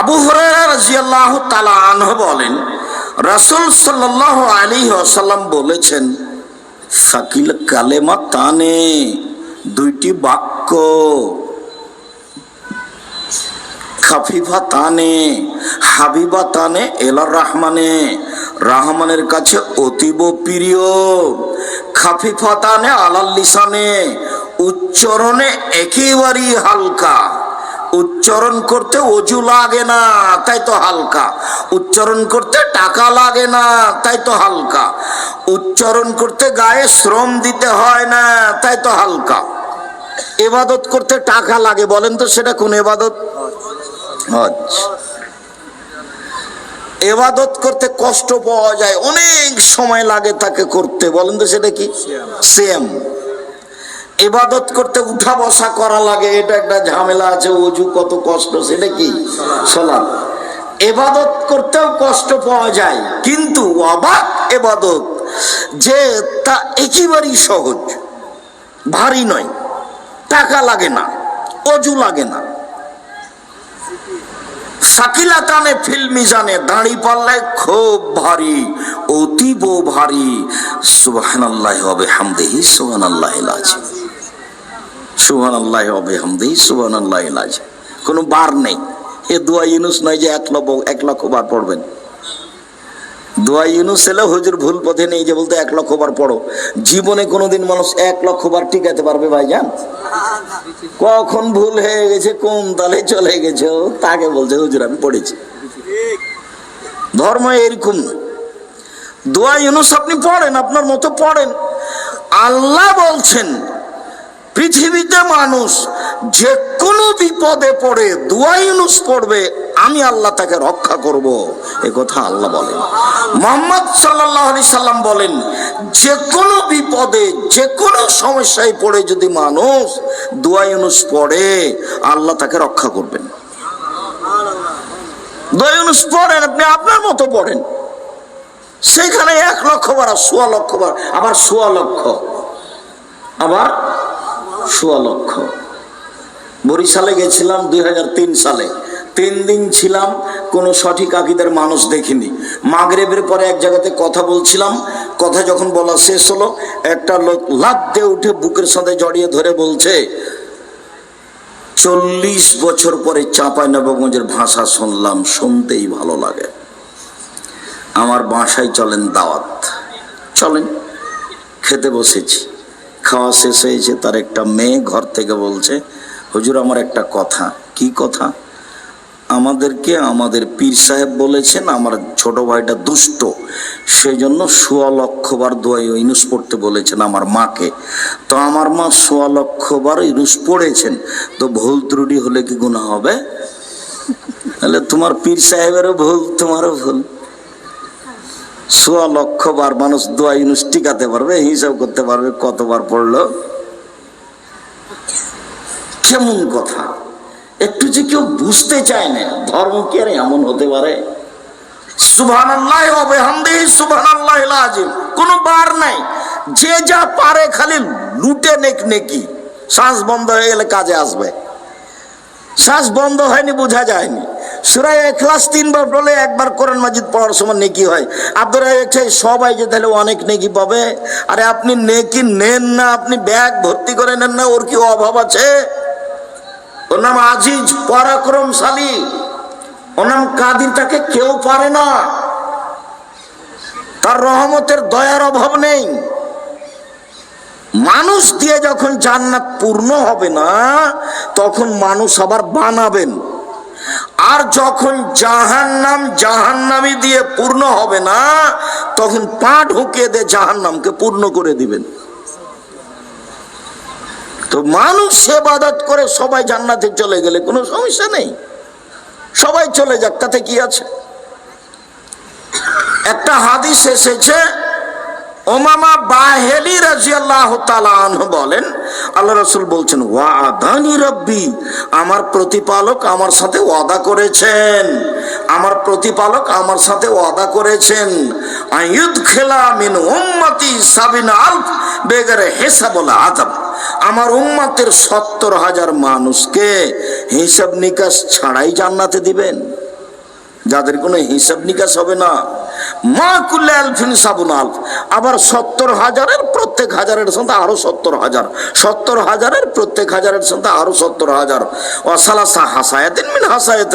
আবু হুরায়রা রাদিয়াল্লাহু তাআলা আনহু বলেন, রাসূল সাল্লাল্লাহু আলাইহি ওয়াসাল্লাম বলেছেন, সাকিল কালেমা তানে, দুইটি বাক্য, খাফিফা তানে, হাবিবা তানে, এলার রহমানে, রহমানের কাছে অতীব প্রিয়, খাফিফা তানে আলাল উচ্চারণে একেবারেই হালকা। উচ্চারণ করতে অজু লাগে না তাই তো হালকা। উচ্চারণ করতে টাকা লাগে না তাই তো হালকা। উচ্চারণ করতে গায়ে শ্রম দিতে হয় না তাই তো হালকা। এবাদত করতে টাকা লাগে বলেন তো সেটা কোন এবাদত? হজ। এবাদত করতে কষ্ট পাওয়া যায় অনেক সময় লাগে তাকে করতে বলেন তো সেটা কি? সেম এবাদত করতে উঠা বসা করা লাগে এটা একটা ঝামেলা আছে অজু কত কষ্ট সেটা কি? সলাপ এবাদত করতেও কষ্ট পাওয়া যায় কিন্তু অবাক এবাদত যে তা একেবারেই সহজ। ভারী নয় টাকা লাগে না অজু লাগে না। সাকিলাতানে ফিল মিজানে দাঁড়ি পাল্লায় খুব ভারী অতীব ভারী। আল্লাহ হবে হামদেহি সুবহান আল্লাহ আছে সুবহান আল্লাহ হবে হামদেহি সুবহান আল্লাহ আছে কোনো বার নেই। এ দোয়া ইউনুস নয় যে এক লক্ষ এক লক্ষ বার পড়বেন। দোয়া ইউনুস এলে হুজুর ভুল পথে নেই যে বলতে এক লক্ষ বার পড়ো। জীবনে কোনোদিন মানুষ এক লক্ষ বার টিকাতে পারবে ভাইজান? কখন ভুল হয়ে গেছে, কোন তালে চলে গেছে তাকে বলছে, হুজুর, আমি পড়েছি। ধর্ম এরকম দোয়া ইউনুস আপনি পড়েন, আপনার মতো পড়েন। আল্লাহ বলছেন পৃথিবীতে মানুষ যে কোনো বিপদে পড়ে দোয়া ইউনুস পড়বে, আমি আল্লাহ তাকে রক্ষা করব। এ কথা আল্লাহ বলেন। মোহাম্মদ সাল্লাহ আলি সাল্লাম বলেন, যে কোনো বিপদে, যে কোনো সমস্যায় পড়ে যদি মানুষ দোয়া ইউনুস পড়ে, আল্লাহ তাকে রক্ষা করবেন। দোয়া ইউনুস পড়েন, আপনি আপনার মতো পড়েন। সেখানে এক লক্ষ বার সোয়া লক্ষ বার, আবার সোয়া লক্ষ, আবার সোয়া লক্ষ। বরিশালে গেছিলাম দুই হাজার তিন সালে। তিন দিন ছিলাম, কোনো সঠিক আকিদের মানুষ দেখিনি। মাগরেবের পরে এক জায়গাতে কথা বলছিলাম, কথা যখন বলা শেষ হলো, একটা লোক লাভ দিয়ে উঠে বুকের সাথে জড়িয়ে ধরে বলছে, চল্লিশ বছর পরে চাঁপাই নবগঞ্জের ভাষা শুনলাম, শুনতেই ভালো লাগে। আমার বাসায় চলেন দাওয়াত। চলেন, খেতে বসেছি। খাওয়া শেষ হয়েছে তার একটা মেয়ে ঘর থেকে বলছে, হুজুর, আমার একটা কথা। কি কথা? আমাদেরকে আমাদের পীর সাহেব বলেছেন, আমার ছোট ভাইটা দুষ্ট। সেই জন্য সোয়া লক্ষবার দোয়া ইনুস পড়তে বলেছেন আমার মাকে। তো আমার মা সোয়া লক্ষবার ইনুস পড়েছেন। তো ভুল ত্রুটি হলে কি গুণা হবে? তাহলে তোমার পীর সাহেবেরও ভুল, তোমারও ভুল। সোয়া লক্ষ বার মানুষ দোয়া ইউনুস টিকাতে পারবে, হিসাব করতে পারবে কতবার পড়ল। কেমন কথা? একটু যে কেউ বুঝতে চায় না, ধর্ম কি আর এমন হতে পারে? সুবহান আল্লাহ হবে হামদি সুবহান আল্লাহ আজিম। কোনো বার নাই। যে যা পারে খালি লুটে নেক নেকি। শ্বাস বন্ধ হয়ে গেলে কাজে আসবে। শ্বাস বন্ধ হয়নি, বোঝা যায়নি। সুরাই এখলাস তিনবার বলে, একবার কোরআন মাজিদ পড়ার সময় নেকি হয়। আপনারা হচ্ছে সবাই যে তাহলে অনেক নেকি পাবে। আরে আপনি নেকি নেন না, আপনি ব্যাগ ভর্তি করে নেন না, ওর কি অভাব আছে? ওর নাম আজিজ পরাক্রমশালী। ওর নাম কাদির তাকে কেউ পারে না। তার রহমতের দয়ার অভাব নেই। মানুষ দিয়ে যখন জান্নাত পূর্ণ হবে না, তখন মানুষ আবার বানাবেন। আর যখন জাহান নাম জাহান নামি দিয়ে পূর্ণ হবে না, তখন পা ঢুকিয়ে দিয়ে জাহান নামকে পূর্ণ করে দিবেন। তো মানুষ সেবাদত করে সবাই জান্নাতে চলে গেলে কোনো সমস্যা নেই। সবাই চলে যাক, তাতে কি আছে? একটা হাদিস এসেছে ওমামা বাহেলি রাজিয়াল্লাহ তালাহ বলেন, আল্লাহ রসুল বলছেন, ওয়াদানি রব্বি, আমার প্রতিপালক আমার সাথে ওয়াদা করেছেন। আমার প্রতিপালক আমার সাথে ওয়াদা করেছেন। আয়ুদ খেলা মিন উম্মতি সাবিনা আলফ, বেগারে হেসা বলা আদব আমার উম্মাতের সত্তর হাজার মানুষকে হিসাব নিকাশ ছাড়াই জান্নাতে দিবেন। যাদের কোনো হিসাব নিকাশ হবে না আলফ আবার সত্তর হাজারের প্রত্যেক হাজারের সাথে আরও সত্তর হাজার। সত্তর হাজারের প্রত্যেক হাজারের সাথে আরও সত্তর হাজার। হাসায়াত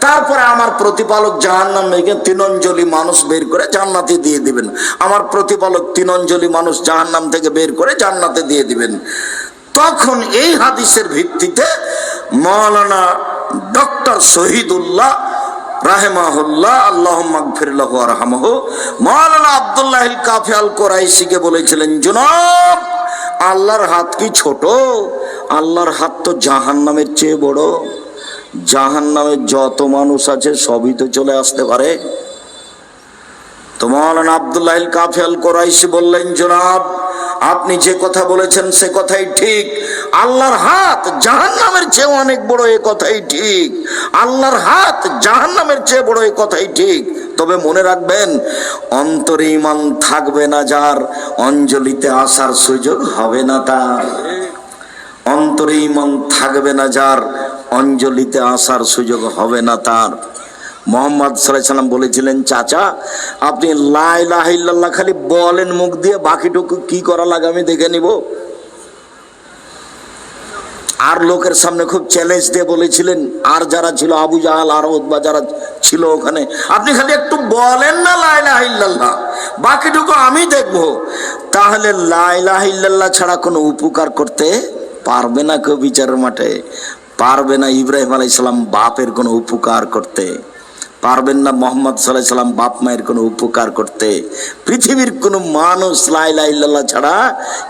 তারপরে আমার প্রতিপালক জাহান্নাম তিনঞ্জলি মানুষ বের করে জান্নাতে দিয়ে দিবেন। আমার প্রতিপালক তিনঞ্জলি মানুষ জাহান্নাম থেকে বের করে জান্নাতে দিয়ে দিবেন। তখন এই হাদিসের ভিত্তিতে মৌলানা ডক্টর শহীদুল্লাহ আল্লাহ কোরাইশিকে বলেছিলেন আল্লাহর হাত কি ছোট? আল্লাহর হাত তো জাহান নামের চেয়ে বড়। জাহান নামের যত মানুষ আছে সবই তো চলে আসতে পারে। মৌলানা আবদুল্লাহ কাফি আল কোরাইশি বললেন, জনাব, আপনি যে কথা বলেছেন সে কথাই ঠিক। আল্লাহর হাত জাহান নামের চেয়ে অনেক বড় এ কথাই ঠিক। আল্লাহর হাত জাহান নামের চেয়ে বড় এ কথাই ঠিক। তবে মনে রাখবেন, অন্তরে ইমান থাকবে না যার, অঞ্জলিতে আসার সুযোগ হবে না তার। অন্তরে ইমান থাকবে না যার, অঞ্জলিতে আসার সুযোগ হবে না তার। মোহাম্মদ সাল্লাম বলেছিলেন, চাচা, আপনি লাই লাহিল্লাহ খালি বলেন, মুখ দিয়ে বাকিটুকু কি করা লাগে আমি দেখে নিব। আর লোকের সামনে খুব চ্যালেঞ্জ দিয়ে বলেছিলেন, আর যারা ছিল আবু জাহাল আর ওদবা যারা ছিল ওখানে, আপনি খালি একটু বলেন না লাইলাহিল্লাহ বাকিটুকু আমি দেখব। তাহলে লাইলাহিল্লাহ ছাড়া কোনো উপকার করতে পারবে না কেউ বিচারের মাঠে, পারবে না ইব্রাহিম আলাইসাল্লাম বাপের কোনো উপকার করতে। পারবেন না মোহাম্মদ সাল্লাহ সাল্লাম বাপ মায়ের কোনো উপকার করতে। পৃথিবীর কোনো মানুষ লাইলাহিল্লাহ ছাড়া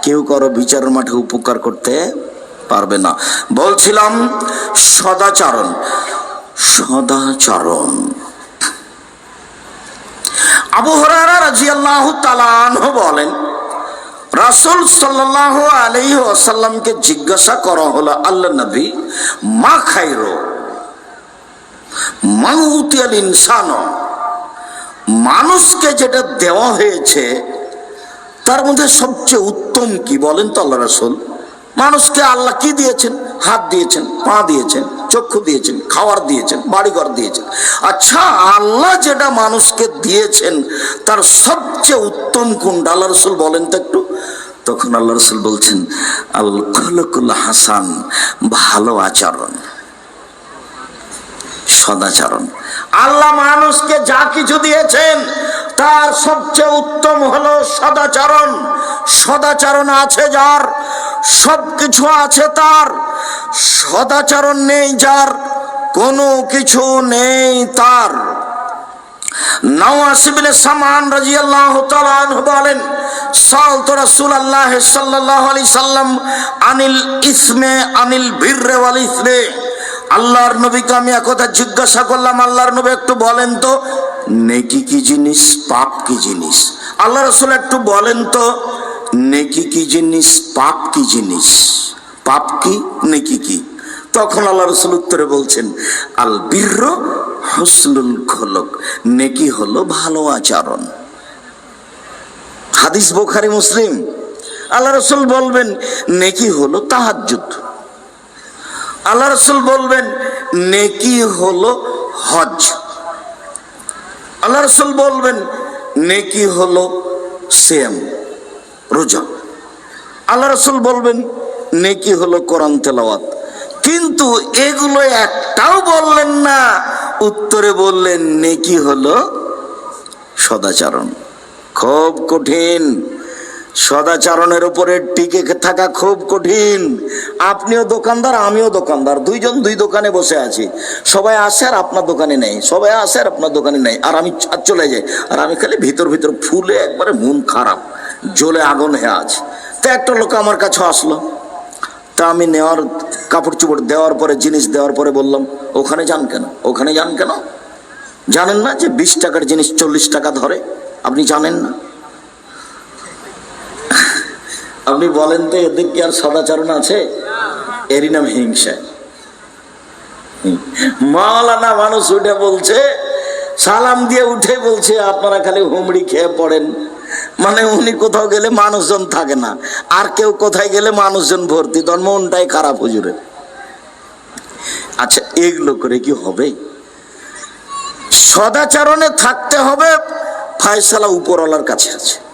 কেউ কারও বিচারের মাঠে উপকার করতে পারবে না। বলছিলাম, সদাচরণ সদাচরণ। আবু হরারা রাজিয়াল্লাহু তাআলা বলেন, রাসূল সাল্লাল্লাহু আলাইহি ওয়াসাল্লামকে জিজ্ঞাসা করা হলো আল্লাহ নবী, মা খাইরো মা উতিয়াল ইনসান। মানুষকে যেটা দেওয়া হয়েছে, তার মধ্যে সবচেয়ে উত্তম কি বলেন তো আল্লাহ রাসূল? মানুষকে আল্লাহ কি দিয়েছেন? হাত দিয়েছেন, পা দিয়েছেন, চক্ষু দিয়েছেন, খাওয়ার দিয়েছেন, বাড়িঘর দিয়েছেন। আচ্ছা আল্লাহ যেটা মানুষকে দিয়েছেন, তার সবচেয়ে উত্তম কোনটা? আল্লাহ রসুল বলেন তো একটু। তখন আল্লাহ রসুল বলছেন, আল খলকুল হাসান, ভালো আচরণ। সদাচরণ। আল্লাহ মানুষকে যা কিছু দিয়েছেন, তার সবচেয়ে উত্তম হলো সদাচরণ। সদাচরণ আছে যার সব কিছু আছে তার। সদাচরণ নেই যার, কোনো কিছু নেই তার। বলেন আলাইহি সাল্লাম আনিল ইসমে আনিল বিররে ওয়াল ইসমে। আল্লাহর নবীকে আমি একথা জিজ্ঞাসা করলাম, আল্লাহর নবী একটু বলেন তো, নেকি কি জিনিস, পাপ কি জিনিস? আল্লাহ রসুল একটু বলেন তো, নেকি কি জিনিস, পাপ কি জিনিস? পাপ কি, নেকি কি? তখন আল্লাহ রসুল উত্তরে বলছেন, আল বীর্য হসনুল খলক, নেকি হলো ভালো আচরণ। হাদিস বোখারি, মুসলিম। আল্লাহ রসুল বলবেন, নেকি হলো তাহাজ্জুদ। আল্লাহ রসুল বলবেন, নেকি হলো হজ আল্লাহ রসুল বলবেন, নেকি হলো সেম রোজা। আল্লাহ রসুল বলবেন, নেকি হলো কোরআন তেলাওয়াত। কিন্তু এগুলো একটাও বললেন না, উত্তরে বললেন, নেকি হলো সদাচরণ। খুব কঠিন। সদাচরণের উপরে টিকে থাকা খুব কঠিন। আপনিও দোকানদার, আমিও দোকানদার। দুইজন দুই দোকানে বসে আছি। সবাই আসে আর আপনার দোকানে নেই। সবাই আসে আর আপনার দোকানে নেই। আর আমি চ- চলে যাই। আর আমি খালি ভিতর ভিতর ফুলে একবারে মন খারাপ, জ্বলে আগুন হয়ে আছে। তা একটা লোক আমার কাছে আসলো। তা আমি নেওয়ার, কাপড় চোপড় দেওয়ার পরে, জিনিস দেওয়ার পরে বললাম, ওখানে যান কেন? ওখানে যান কেন? জানেন না যে বিশ টাকার জিনিস চল্লিশ টাকা ধরে? আপনি জানেন না। আপনি বলেন তো, এদের কি আর সদাচরণ আছে? এরই নাম হিংসা। মাওলানা মানুষ উঠে বলছে, সালাম দিয়ে উঠে বলছে, আপনারা খালি হুমড়ি খেয়ে পড়েন। মানে উনি কোথাও গেলে মানুষজন থাকে না। আর কেউ কোথায় গেলে মানুষজন ভর্তি। তখন মনটাই খারাপ হুজুরের। আচ্ছা এগুলো করে কি হবে? সদাচরণে থাকতে হবে, ফায়সালা উপরওয়ালার কাছে আছে।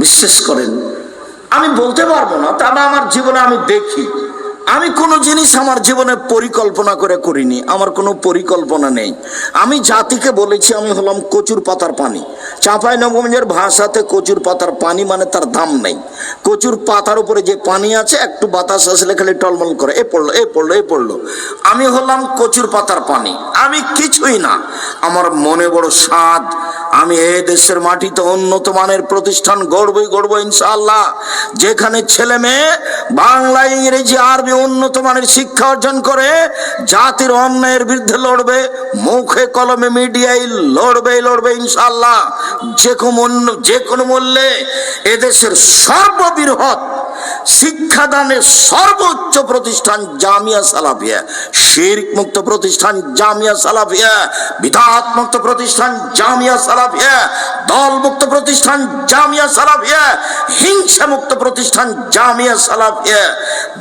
বিশ্বাস করেন। আমি বলতে পারব না তবে আমার জীবনে আমি দেখি। আমি কোনো জিনিস আমার জীবনে পরিকল্পনা করে করিনি, আমার কোনো পরিকল্পনা নেই। আমি জাতিকে বলেছি, আমি হলাম কচুর পাতার পানি। চাঁপাই নবগঞ্জের ভাষাতে কচুর পাতার পানি মানে তার দাম নেই। কচুর পাতার উপরে যে পানি আছে, একটু বাতাস আসলে খালি টলমল করে, এ পড়ল এ পড়ল এ পড়ল। আমি হলাম কচুর পাতার পানি। আমি কিছুই না, আমার মনে বড় স্বাদ। আমি এ দেশের মাটিতে উন্নত মানের প্রতিষ্ঠান গড়বই, গড়বো ইনশাআল্লাহ। যেখানে ছেলে মেয়ে বাংলা ইংরেজি আরবি উন্নত মানের শিক্ষা অর্জন করে, জাতির অন্যায়ের বিরুদ্ধে লড়বে, মুখে কলমে মিডিয়ায় লড়বে লড়বে ইনশাল্লাহ যে কোনো যে কোনো মূল্যে এদেশের সর্ববৃহৎ শিক্ষাদানের সর্বোচ্চ প্রতিষ্ঠান জামিয়া সালাফিয়া, শিরক মুক্ত প্রতিষ্ঠান জামিয়া সালাফিয়া, বিধাত মুক্ত প্রতিষ্ঠান জামিয়া সালাফিয়া, দল মুক্ত প্রতিষ্ঠান জামিয়া সালাফিয়া, হিংসা মুক্ত প্রতিষ্ঠান জামিয়া সালাফিয়া,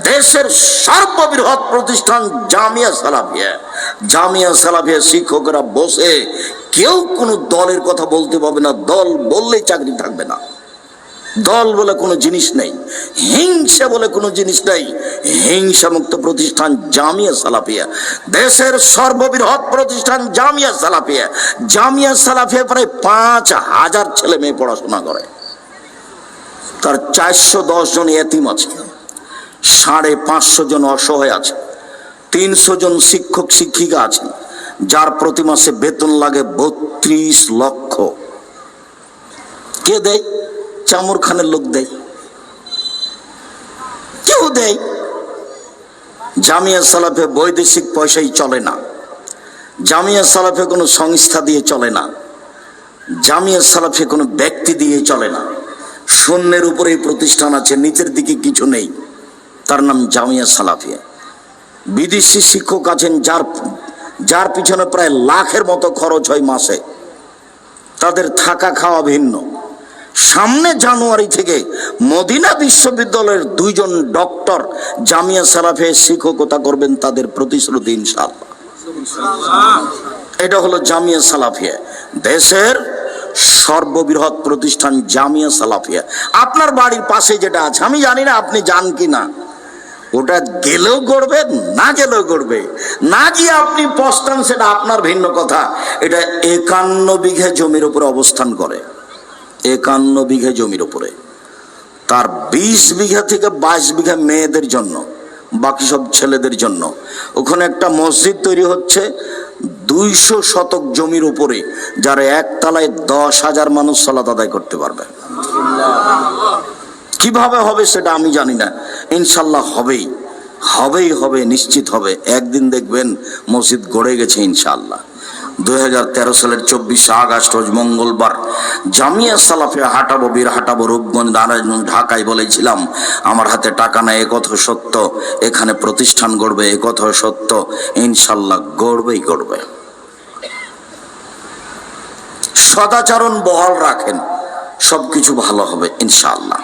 দেশের সর্ববৃহৎ প্রতিষ্ঠান জামিয়া সালাফিয়া। জামিয়া সালাফিয়া শিক্ষকরা বসে কেউ কোনো দলের কথা বলতে পারবে না, দল বললেই চাকরি থাকবে না। দল বলে কোনো জিনিস নেই, হিংসা বলে কোনো জিনিস নেই। হিংসা মুক্ত প্রতিষ্ঠান জামিয়া সালাফিয়া, দেশের সর্ববৃহৎ প্রতিষ্ঠান জামিয়া সালাফিয়া। জামিয়া সালাফিয়া প্রায় পাঁচ হাজার ছেলে মেয়ে পড়াশোনা করে। তার চারশো দশ জন এতিম আছে, সাড়ে পাঁচশো জন অসহায় আছে, তিনশো জন শিক্ষক শিক্ষিকা আছেন যার প্রতি মাসে বেতন লাগে বত্রিশ লক্ষ। কে দেয়? চামর খানের লোক দেয়। কেউ দেয়। জামিয়া সালাফে বৈদেশিক পয়সাই চলে না। জামিয়া সালাফে কোনো সংস্থা দিয়ে চলে না। জামিয়া সালাফে কোনো ব্যক্তি দিয়ে চলে না। শূন্যের উপরে প্রতিষ্ঠান আছে, নিচের দিকে কিছু নেই। তার নাম জামিয়া সালাফিয়া বিদেশি শিক্ষক আছেন, যার যার পিছনে প্রায় লাখের মতো খরচ হয় মাসে। তাদের থাকা খাওয়া ভিন্ন। সামনে জানুয়ারি থেকে মদিনা বিশ্ববিদ্যালয়ের দুইজন ডক্টর জামিয়া সালাফে শিক্ষকতা করবেন তাদের প্রতিশ্রুতি, ইনশাআল্লাহ। এটা হলো জামিয়া সালাফিয়া। দেশের সর্ববৃহৎ প্রতিষ্ঠান জামিয়া সালাফিয়া। আপনার বাড়ির পাশে যেটা আছে, আমি জানি না আপনি যান কি না ওটা গেলেও গড়বে, না গেলেও গড়বে। না গিয়ে আপনি পস্তান, সেটা আপনার ভিন্ন কথা। এটা একান্ন বিঘে জমির উপরে অবস্থান করে। একান্ন বিঘে জমির উপরে। তার বিশ বিঘা থেকে বাইশ বিঘা মেয়েদের জন্য, বাকি সব ছেলেদের জন্য। ওখানে একটা মসজিদ তৈরি হচ্ছে, দুইশো শতক জমির উপরে, যারা একতলায় দশ হাজার মানুষ সলাত আদায় করতে পারবে। কীভাবে হবে সেটা আমি জানি না। ইনশাল্লাহ হবেই। হবেই হবে, নিশ্চিত হবে। একদিন দেখবেন মসজিদ গড়ে গেছে ইনশাল্লাহ। তেরো সালের চব্বিশে আগস্ট, রোজ মঙ্গলবার জামিয়া সালাফে হাঁটাবো, বীর হাঁটাবো রূপগঞ্জ নারায়ণগঞ্জ ঢাকায় বলেছিলাম, আমার হাতে টাকা নাই একথা সত্য। এখানে প্রতিষ্ঠান গড়বে একথা সত্য। ইনশাল্লাহ গড়বেই গড়বে। সদাচরণ বহাল রাখেন, সবকিছু ভালো হবে ইনশাআল্লাহ